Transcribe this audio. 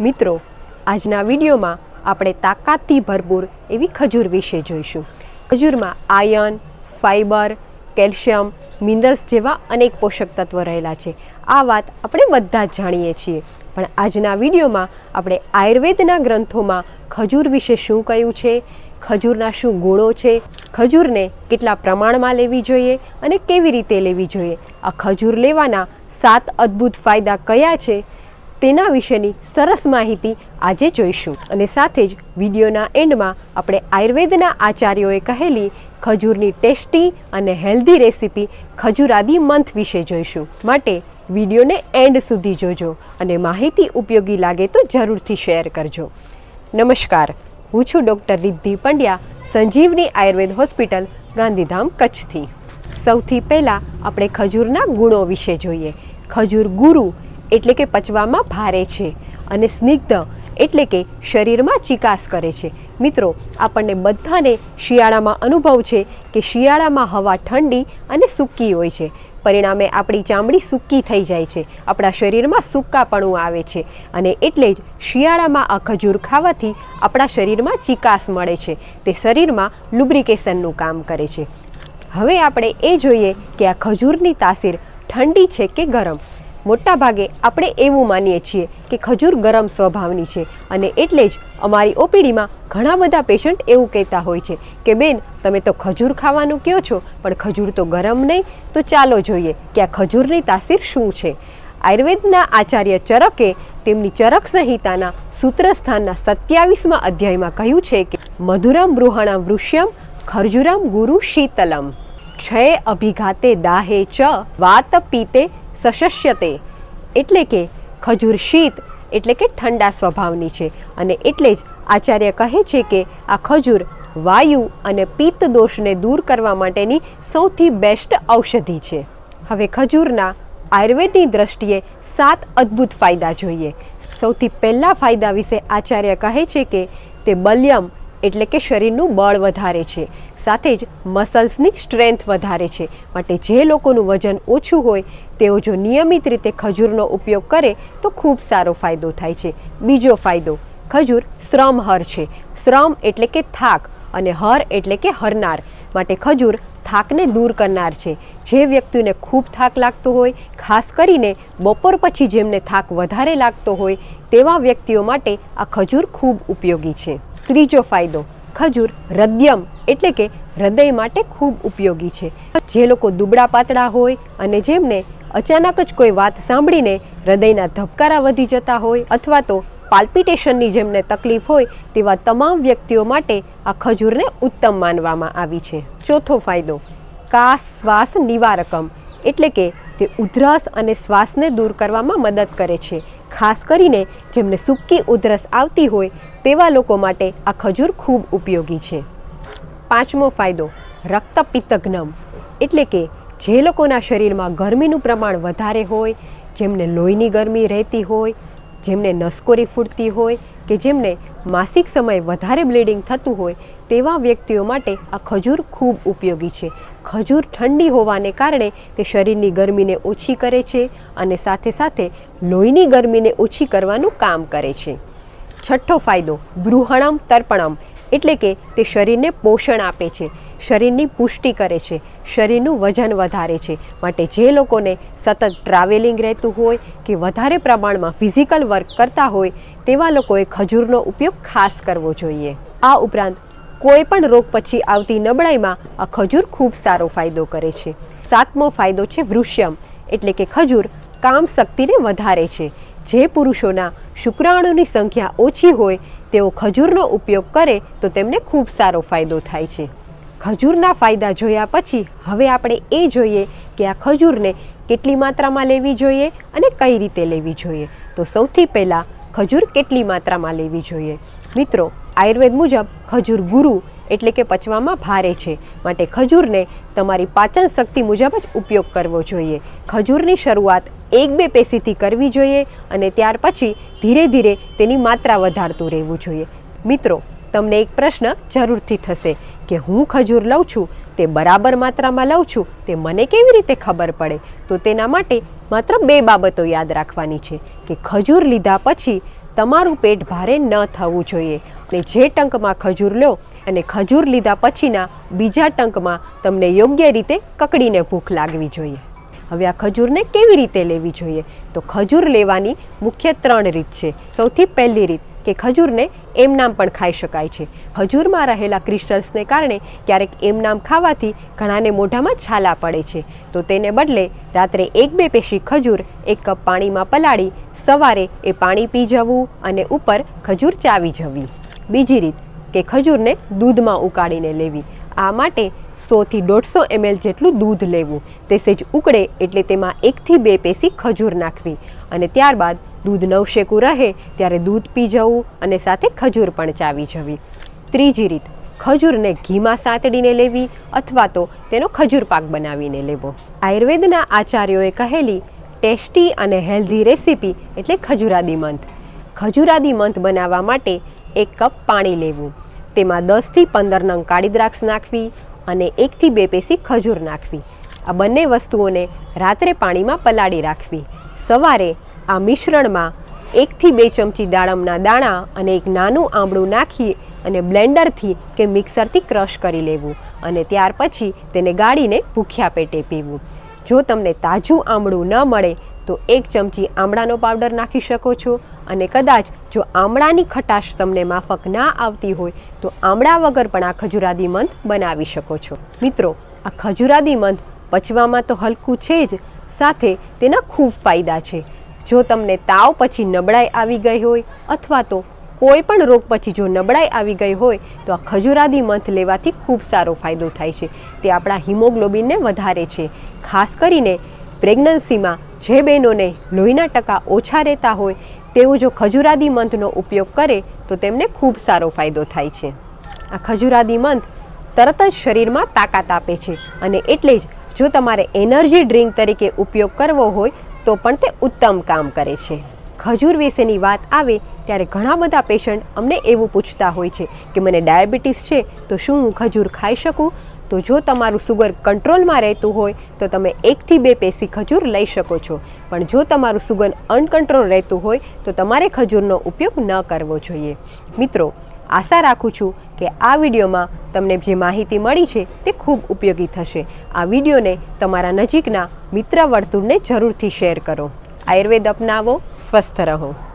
મિત્રો, આજના વિડીયોમાં આપણે તાકાતથી ભરપૂર એવી ખજૂર વિશે જોઈશું. ખજૂરમાં આયર્ન ફાઇબર કેલ્શિયમ, મિનરલ્સ જેવા અનેક પોષક તત્વો રહેલા છે. આ વાત આપણે બધા જ જાણીએ છીએ. પણ આજના વિડીયોમાં આપણે આયુર્વેદના ગ્રંથોમાં ખજૂર વિશે શું કહ્યું છે? ખજૂરના શું ગુણો છે? ખજૂરને કેટલા પ્રમાણમાં લેવી જોઈએ અને કેવી રીતે લેવી જોઈએ? આ ખજૂર લેવાના સાત અદ્ભુત ફાયદા કયા છે? તેના વિશેની સરસ માહિતી આજે જોઈશું. અને સાથે જ વિડીયોના એન્ડમાં આપણે આયુર્વેદના આચાર્યોએ કહેલી ખજૂરની ટેસ્ટી અને હેલ્ધી રેસીપી ખજૂરાદી મંથ વિશે જોઈશું. માટે વિડીયોને એન્ડ સુધી જોજો અને માહિતી ઉપયોગી લાગે તો જરૂરથી શેર કરજો. નમસ્કાર. હું છું ડૉક્ટર રિદ્ધિ પંડ્યા, સંજીવની આયુર્વેદ હોસ્પિટલ, ગાંધીધામ, કચ્છથી. સૌથી પહેલાં આપણે ખજૂરના ગુણો વિશે જોઈએ. ખજૂર ગુરુ એટલે કે પચવામાં ભારે છે અને સ્નિગ્ધ એટલે કે શરીરમાં ચિકાસ કરે છે. મિત્રો, આપણને બધાને શિયાળામાં અનુભવ છે કે શિયાળામાં હવા ઠંડી અને સૂકી હોય છે. પરિણામે આપણી ચામડી સૂકી થઈ જાય છે. આપણા શરીરમાં સૂકાપણું આવે છે અને એટલે જ શિયાળામાં આ ખજૂર ખાવાથી આપણા શરીરમાં ચિકાસ મળે છે. તે શરીરમાં લુબ્રિકેશનનું કામ કરે છે. હવે આપણે એ જોઈએ કે આ ખજૂરની તાસીર ઠંડી છે કે ગરમ? મોટા ભાગે આપણે એવું માનીએ છીએ કે ખજૂર ગરમ સ્વભાવની છે અને એટલે જ અમારી ઓપીડીમાં ઘણા બધા પેશન્ટ એવું કહેતા હોય છે કે, બેન, તમે તો ખજૂર ખાવાનું કહો છો, પણ ખજૂર તો ગરમ નહીં, તો ચાલો જોઈએ કે આ ખજૂરની તાસીર શું છે. આયુર્વેદના આચાર્ય ચરકે તેમની ચરક સંહિતાના સૂત્રસ્થાનના સત્યાવીસમાં અધ્યાયમાં કહ્યું છે કે, મધુરમ બૃહણમ વૃષ્યમ, ખર્જુરમ ગુરુ શીતલમ, ક્ષય અભિઘાતે દાહે ચ, વાત પીતે સશસ્યતે. એટલે કે ખજૂર શીત, એટલે કે ઠંડા સ્વભાવની છે. અને એટલે જ આચાર્ય કહે છે કે આ ખજૂર વાયુ અને પિત્ત દોષને દૂર કરવા માટેની સૌથી બેસ્ટ ઔષધિ છે. હવે ખજૂરના આયુર્વેદની દ્રષ્ટિએ સાત અદ્ભુત ફાયદા જોઈએ. સૌથી પહેલા ફાયદા વિશે આચાર્ય કહે છે કે તે બલ્યમ એટલે કે શરીરનું બળ વધારે છે. સાથે જ મસલ્સની સ્ટ્રેન્થ વધારે છે. માટે જે લોકોનું વજન ઓછું હોય, તેઓ જો નિયમિત રીતે ખજૂરનો ઉપયોગ કરે, તો ખૂબ સારો ફાયદો થાય છે. બીજો ફાયદો, ખજૂર શ્રમહર છે. શ્રમ એટલે કે થાક અને હર એટલે કે હરનાર. માટે ખજૂર થાકને દૂર કરનાર છે. જે વ્યક્તિને ખૂબ થાક લાગતો હોય, ખાસ કરીને બપોર પછી જેમને થાક વધારે લાગતો હોય, તેવા વ્યક્તિઓ માટે આ ખજૂર ખૂબ ઉપયોગી છે. ત્રીજો ફાયદો, ખજૂર હૃદયમ એટલે કે હૃદય માટે ખૂબ ઉપયોગી છે. જે લોકો દુબળા પાતળા હોય અને જેમને અચાનક જ કોઈ વાત સાંભળીને હૃદયના ધબકારા વધી જતા હોય અથવા તો પાલ્પિટેશનની જેમને તકલીફ હોય તેવા તમામ વ્યક્તિઓ માટે આ ખજૂરને ઉત્તમ માનવામાં આવી છે. ચોથો ફાયદો, કાસ શ્વાસ નિવારકમ એટલે કે તે ઉધરસ અને શ્વાસને દૂર કરવામાં મદદ કરે છે. ખાસ કરીને જેમને સૂકી ઉધરસ આવતી હોય તેવા લોકો માટે આ ખજૂર ખૂબ ઉપયોગી છે. પાંચમો ફાયદો રક્તપિત્તજ્ઞમ એટલે કે જે લોકોના શરીરમાં ગરમીનું પ્રમાણ વધારે હોય, જેમને લોહીની ગરમી રહેતી હોય, જેમને નસકોરી ફૂટતી હોય કે જેમને માસિક સમયે વધારે બ્લીડિંગ થતું હોય તેવા વ્યક્તિઓ માટે આ ખજૂર ખૂબ ઉપયોગી છે. ખજૂર ઠંડી હોવાને કારણે તે શરીરની ગરમીને ઓછી કરે છે અને સાથે સાથે લોહીની ગરમીને ઓછી કરવાનું કામ કરે છે. છઠ્ઠો ફાયદો, બૃહણમ તર્પણમ, એટલે કે તે શરીરને પોષણ આપે છે. શરીરની પુષ્ટિ કરે છે. શરીરનું વજન વધારે છે. માટે જે લોકોને સતત ટ્રાવેલિંગ રહેતું હોય કે વધારે પ્રમાણમાં ફિઝિકલ વર્ક કરતા હોય, તેવા લોકોએ ખજૂરનો ઉપયોગ ખાસ કરવો જોઈએ. આ ઉપરાંત કોઈ પણ રોગ પછી આવતી નબળાઈમાં આ ખજૂર ખૂબ સારો ફાયદો કરે છે. સાતમો ફાયદો છે વૃષ્યમ એટલે કે ખજૂર કામ શક્તિને વધારે છે. જે પુરુષોના શુક્રાણુની સંખ્યા ઓછી હોય, તેઓ ખજૂરનો ઉપયોગ કરે તો તેમને ખૂબ સારો ફાયદો થાય છે. ખજૂરના ફાયદા જોયા પછી હવે આપણે એ જોઈએ કે આ ખજૂરને કેટલી માત્રામાં લેવી જોઈએ અને કઈ રીતે લેવી જોઈએ. તો સૌથી પહેલાં ખજૂર કેટલી માત્રામાં લેવી જોઈએ? મિત્રો આયુર્વેદ મુજબ ખજૂર ગુરુ એટલે કે પચવામાં ભારે છે. માટે ખજૂરને તમારી પાચન શક્તિ મુજબ જ ઉપયોગ કરવો જોઈએ. ખજૂરની શરૂઆત એક બે પેશીથી કરવી જોઈએ અને ત્યાર પછી ધીરે ધીરે તેની માત્રા વધારતું રહેવું જોઈએ. મિત્રો, તમને એક પ્રશ્ન જરૂરથી થશે કે હું ખજૂર લઉં છું, તે બરાબર માત્રામાં લઉં છું, તે મને કેવી રીતે ખબર પડે? તો તેના માટે માત્ર બે બાબતો યાદ રાખવાની છે કે ખજૂર લીધા પછી તમારું પેટ ભારે ન થવું જોઈએ. અને જે ટંકમાં ખજૂર લો અને ખજૂર લીધા પછીના બીજા ટંકમાં તમને યોગ્ય રીતે કકડીને ભૂખ લાગવી જોઈએ. હવે આ ખજૂરને કેવી રીતે લેવી જોઈએ? તો ખજૂર લેવાની મુખ્ય ત્રણ રીત છે. સૌથી પહેલી રીત કે ખજૂરને એમ નામ પણ ખાઈ શકાય છે. ખજૂરમાં રહેલા ક્રિસ્ટલ્સને કારણે ક્યારેક એમ નામ ખાવાથી ઘણાને મોઢામાં છાલા પડે છે. તો તેને બદલે રાત્રે એક બે પેશી ખજૂર એક કપ પાણીમાં પલાળી સવારે એ પાણી પી જવું અને ઉપર ખજૂર ચાવી જવી. બીજી રીત કે ખજૂરને દૂધમાં ઉકાળીને લેવી. આ માટે સોથી દોઢસો એમએલ જેટલું દૂધ લેવું. તે સેજ ઉકળે એટલે તેમાં એકથી બે પેસી ખજૂર નાખવી. અને ત્યારબાદ દૂધ નવશેકું રહે ત્યારે દૂધ પી જવું અને સાથે ખજૂર પણ ચાવી જવી. ત્રીજી રીત, ખજૂરને ઘીમાં સાતડીને લેવી અથવા તો તેનો ખજૂર પાક બનાવીને લેવો. આયુર્વેદના આચાર્યોએ કહેલી, ટેસ્ટી અને હેલ્ધી રેસીપી એટલે ખજૂરાદી મંથ. ખજૂરાદી મંથ બનાવવા માટે એક કપ પાણી લેવું. તેમાં દસથી પંદર નંગ કાળી દ્રાક્ષ નાખવી અને એકથી બે પેસી ખજૂર નાખવી. આ બંને વસ્તુઓને રાત્રે પાણીમાં પલાળી રાખવી. સવારે આ મિશ્રણમાં એકથી બે ચમચી દાડમના દાણા અને એક નાનું આંબળું નાખી અને બ્લેન્ડરથી કે મિક્સરથી ક્રશ કરી લેવું અને ત્યાર પછી તેને ગાળીને ભૂખ્યા પેટે પીવું. જો તમને તાજું આમળું ન મળે, તો એક ચમચી આમળાનો પાવડર નાખી શકો છો અને કદાચ જો આમળાની ખટાશ તમને માફક ના આવતી હોય, તો આમળા વગર પણ આ ખજૂરાદી મંથ બનાવી શકો છો. મિત્રો, આ ખજુરાદી મંથ પચવામાં તો હલકું છે જ, સાથે તેના ખૂબ ફાયદા છે. જો તમને તાવ પછી નબળાઈ આવી ગઈ હોય અથવા તો કોઈ પણ રોગ પછી જો નબળાઈ આવી ગઈ હોય, તો આ ખજુરાદી મંથ લેવાથી ખૂબ સારો ફાયદો થાય છે. તે આપણા હિમોગ્લોબિનને વધારે છે. ખાસ કરીને પ્રેગ્નન્સીમાં જે બહેનોને લોહીના ટકા ઓછા રહેતા હોય, તેઓ જો ખજૂરાદી મંથનો ઉપયોગ કરે, તો તેમને ખૂબ સારો ફાયદો થાય છે. આ ખજુરાદી મંથ તરત જ શરીરમાં તાકાત આપે છે. અને એટલે જ જો તમારે એનર્જી ડ્રિંક તરીકે ઉપયોગ કરવો હોય તો પણ તે ઉત્તમ કામ કરે છે. ખજૂર વિશેની વાત આવે ત્યારે ઘણા બધા પેશન્ટ અમને એવું પૂછતા હોય છે કે મને ડાયાબિટીસ છે તો શું હું ખજૂર ખાઈ શકું? તો જો તમારું સુગર કંટ્રોલમાં રહેતું હોય, તો તમે એકથી બે પેસી ખજૂર લઈ શકો છો. પણ જો તમારું સુગર અનકંટ્રોલ રહેતું હોય, તો તમારે ખજૂરનો ઉપયોગ ન કરવો જોઈએ. મિત્રો, આશા રાખું છું કે આ વિડીયોમાં તમને જે માહિતી મળી છે, તે ખૂબ ઉપયોગી થશે. આ વિડીયોને તમારા નજીકના મિત્ર વર્તુળને જરૂરથી શેર કરો. આયુર્વેદ અપનાવો, સ્વસ્થ રહો.